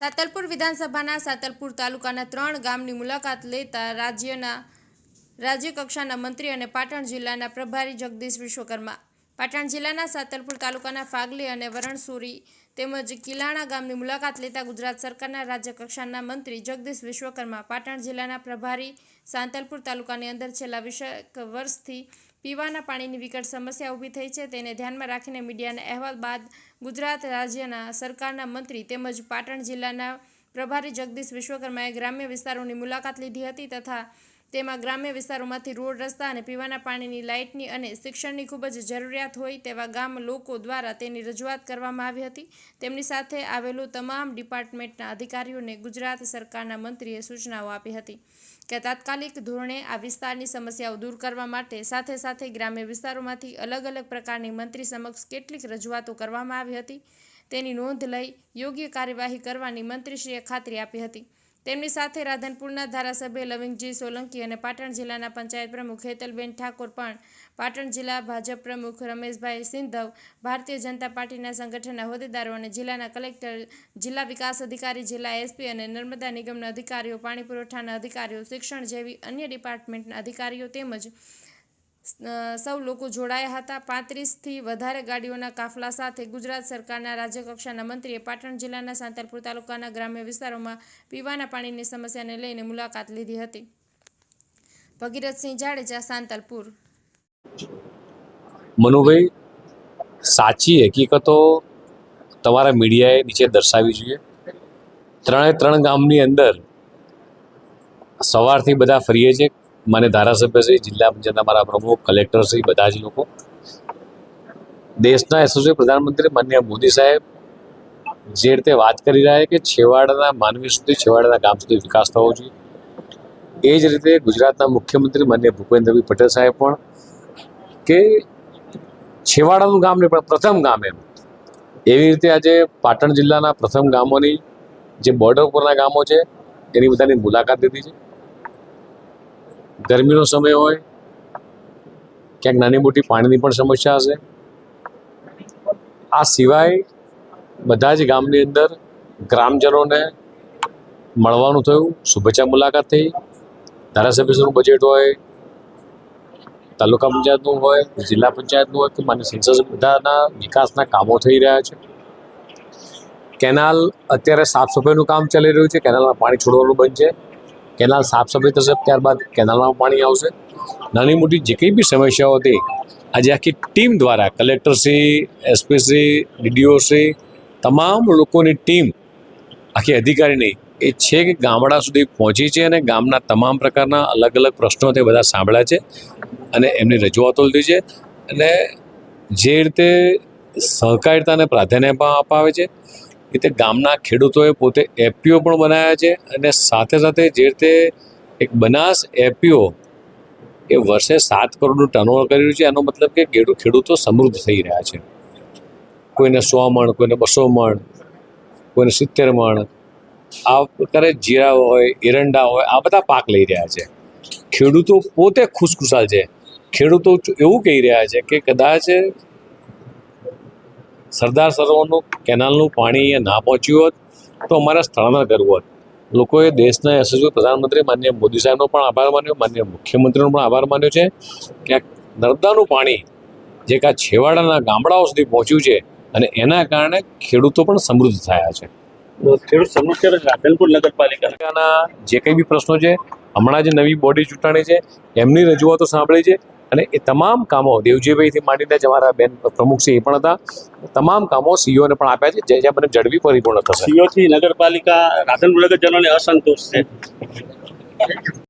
સાતલપુર વિધાનસભાના સાતલપુર તાલુકાના ત્રણ ગામની મુલાકાત લેતા રાજ્યના રાજ્યકક્ષાના મંત્રી અને પાટણ જિલ્લાના પ્રભારી જગદીશ વિશ્વકર્મા. પાટણ જિલ્લાના સાતલપુર તાલુકાના ફાગલી અને વરણસુરી તેમજ કિલાણા ગામની મુલાકાત લેતા ગુજરાત સરકારના રાજ્યકક્ષાના મંત્રી જગદીશ વિશ્વકર્મા, પાટણ જિલ્લાના પ્રભારી સાંતલપુર તાલુકાની અંદર છેલ્લા વીસેક વર્ષથી પીવાના પાણીની વિકટ સમસ્યા ઊભી થઈ છે. તેને ધ્યાનમાં રાખીને મીડિયાના અહેવાલ બાદ ગુજરાત રાજ્યના સરકારના મંત્રી તેમજ પાટણ જિલ્લાના પ્રભારી જગદીશ વિશ્વકર્માએ ગ્રામ્ય વિસ્તારોની મુલાકાત લીધી હતી તથા તેમાં ગ્રામ્ય વિસ્તારોમાંથી રોડ, રસ્તા અને પીવાના પાણીની લાઇટની અને શિક્ષણની ખૂબ જ જરૂરિયાત હોય તેવા ગામ લોકો દ્વારા તેની રજૂઆત કરવામાં આવી હતી. તેમની સાથે આવેલું તમામ ડિપાર્ટમેન્ટના અધિકારીઓને ગુજરાત સરકારના મંત્રીએ સૂચનાઓ આપી હતી કે તાત્કાલિક ધોરણે આ વિસ્તારની સમસ્યાઓ દૂર કરવા માટે સાથે સાથે ગ્રામ્ય વિસ્તારોમાંથી અલગ અલગ પ્રકારની મંત્રી સમક્ષ કેટલીક રજૂઆતો કરવામાં આવી હતી. તેની નોંધ લઈ યોગ્ય કાર્યવાહી કરવાની મંત્રીશ્રીએ ખાતરી આપી હતી. તેમની સાથે રાધનપુરના ધારાસભ્ય લવિંગજી સોલંકી અને પાટણ જિલ્લાના પંચાયત પ્રમુખ હેતલબેન ઠાકોર પણ પાટણ જિલ્લા ભાજપ પ્રમુખ રમેશભાઈ સિંધવ, ભારતીય જનતા પાર્ટીના સંગઠનના હોદ્દેદારો અને જિલ્લાના કલેક્ટર, જિલ્લા વિકાસ અધિકારી, જિલ્લા એસપી અને નર્મદા નિગમના અધિકારીઓ, પાણી પુરવઠાના અધિકારીઓ, શિક્ષણ જેવી અન્ય ડિપાર્ટમેન્ટના અધિકારીઓ તેમજ સૌ લોકો જોડાયા હતા. પાંત્રીસથી વધારે ગાડીઓના કાફલા સાથે ગુજરાત સરકારના રાજ્યકક્ષાના મંત્રીએ પાટણ જિલ્લાના સાંતલપુર તાલુકાના ગ્રામ્ય વિસ્તારોમાં પીવાના પાણીની સમસ્યાને લઈને મુલાકાત લીધી હતી. ભગીરથસિંહ જાડેજા, સાંતલપુર. મનુભાઈ, સાચી હકીકતો તમારા મીડિયાએ નીચે દર્શાવી જોઈએ. ત્રણે ત્રણ ગામની અંદર સવારથી બધા ફરીએ છે. મને ધારાસભ્યશ્રી જિલ્લા પંચાયતના મારા પ્રમુખ કલેક્ટરશ્રી બધા જ લોકો. દેશના યશસ્વી પ્રધાનમંત્રી માન્ય મોદી સાહેબ જે રીતે વાત કરી રહ્યા છે કે છેવાડાના માનવી સુધી, છેવાડાના ગામ સુધી વિકાસ થવો જોઈએ. એ જ રીતે ગુજરાતના મુખ્યમંત્રી માન્ય ભૂપેન્દ્રભાઈ પટેલ સાહેબ પણ કે છેવાડાનું ગામ નહીં, પણ પ્રથમ ગામ એમ. એવી રીતે આજે પાટણ જિલ્લાના પ્રથમ ગામોની જે બોર્ડર ઉપરના ગામો છે, એની બધાની મુલાકાત લીધી છે. ગરમીનો સમય હોય, ક્યાંક નાની મોટી પાણીની પણ સમસ્યા હશે. આ સિવાય બધા જ ગામની અંદર ગ્રામજનોને મળવાનું થયું, શુભેચ્છા મુલાકાત થઈ. ધારાસભ્યશ્રીનું બજેટ હોય, તાલુકા પંચાયતનું હોય, જિલ્લા પંચાયતનું હોય કે માન્ય સંસદ બધાના વિકાસના કામો થઈ રહ્યા છે. કેનાલ અત્યારે સાફ સફાઈનું કામ ચાલી રહ્યું છે, કેનાલમાં પાણી છોડવાનું બંધ છે. કેનાલ સાફ સફાઈ થશે ત્યારબાદ કેનાલમાં પાણી આવશે. નાની મોટી જે કંઈ બી સમસ્યાઓ હતી, આજે આખી ટીમ દ્વારા કલેક્ટરશ્રી એસપીશ્રી ડીડીઓશ્રી તમામ લોકોની ટીમ, આખી અધિકારીની, એ છેક ગામડા સુધી પહોંચી છે અને ગામના તમામ પ્રકારના અલગ અલગ પ્રશ્નો તે બધા સાંભળ્યા છે અને એમની રજૂઆતો લીધી છે અને જે રીતે સહકારિતાને પ્રાધાન્ય પણ અપાવે છે રીતે ગામના ખેડૂતોએ પોતે એપીઓ પણ બનાવ્યા છે અને સાથે સાથે જે રીતે એક બનાસ એપીઓ એ વર્ષે સાત કરોડનું ટર્નઓવર કર્યું છે, એનો મતલબ કે ખેડૂ- ખેડૂતો સમૃદ્ધ થઈ રહ્યા છે. કોઈને સો મણ, કોઈને બસો મણ, કોઈને સિત્તેર મણ, આ પ્રકારે જીરા હોય, એરંડા હોય, આ બધા પાક લઈ રહ્યા છે. ખેડૂતો પોતે ખુશખુશાલ છે. ખેડૂતો એવું કહી રહ્યા છે કે કદાચ સરદાર સરોવરનું કેનાલનું પાણી અહીંયા ના પહોંચ્યું હોત તો અમારે સ્થળાંતર કરવું હોત. લોકોએ દેશના યશસ્વી પ્રધાનમંત્રી માન્ય મોદી સાહેબનો પણ આભાર માન્યો માન્ય મુખ્યમંત્રીનો પણ આભાર માન્યો છે કે આ નર્મદાનું પાણી જે કાં છેવાડાના ગામડાઓ સુધી પહોંચ્યું છે અને એના કારણે ખેડૂતો પણ સમૃદ્ધ થયા છે. ખેડૂત સમૃદ્ધ રાધનપુર નગરપાલિકા પાલિકાના જે કંઈ બી પ્રશ્નો છે હમણાં જે નવી બોડી ચૂંટાણી છે એમની રજૂઆતો સાંભળી છે અને એ તમામ કામો દેવજીભાઈથી માંડીને જ અમારા બેન પ્રમુખ છે એ પણ હતા. તમામ કામો સીઓને પણ આપ્યા છે, જે મને ઝડપી પરિપૂર્ણ થશે. સીઓથી નગરપાલિકા, રાધનપુર નગરજનોને અસંતોષ છે.